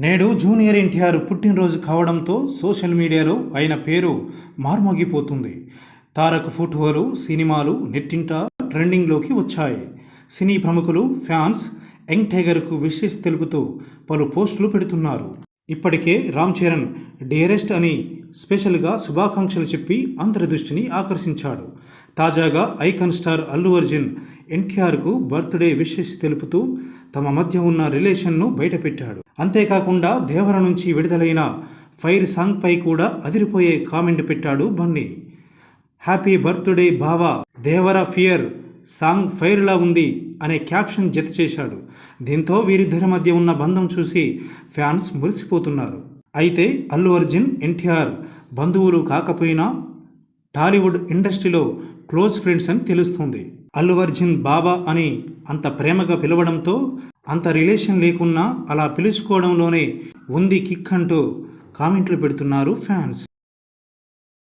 నేడు జూనియర్ ఎన్టీఆర్ పుట్టినరోజు కావడంతో సోషల్ మీడియాలో ఆయన పేరు మార్మోగిపోతుంది. తారక్ ఫోటోలు సినిమాలు నెట్టింట ట్రెండింగ్లోకి వచ్చాయి. సినీ ప్రముఖులు ఫ్యాన్స్ యంగ్ టైగర్కు విశేష తెలుపుతూ పలు పోస్టులు పెడుతున్నారు. ఇప్పటికే రామ్ చరణ్ డియరెస్ట్ అని స్పెషల్గా శుభాకాంక్షలు చెప్పి అంతర్దృష్టిని ఆకర్షించాడు. తాజాగా ఐకాన్ స్టార్ అల్లు అర్జున్ ఎన్టీఆర్కు బర్త్డే విషెస్ తెలుపుతూ తమ మధ్య ఉన్న రిలేషన్ను బయటపెట్టాడు. అంతేకాకుండా దేవర నుంచి విడుదలైన ఫైర్ సాంగ్పై కూడా అదిరిపోయే కామెంట్ పెట్టాడు బన్నీ. హ్యాపీ బర్త్డే బావా! దేవర ఫియర్! సాంగ్ ఫైర్లా ఉంది అనే క్యాప్షన్ జత చేశాడు దీంతో వీరిద్దరి మధ్య ఉన్న బంధం చూసి ఫ్యాన్స్ మురిసిపోతున్నారు. అయితే అల్లు అర్జున్ ఎన్టీఆర్ బంధువులు కాకపోయినా టాలీవుడ్ ఇండస్ట్రీలో క్లోజ్ ఫ్రెండ్స్ అని తెలుస్తుంది. అల్లు అర్జున్ బాబా అని అంత ప్రేమగా పిలవడంతో అంత రిలేషన్ లేకున్నా అలా పిలుచుకోవడంలోనే ఉంది కిక్ అంటూ కామెంట్లు పెడుతున్నారు ఫ్యాన్స్.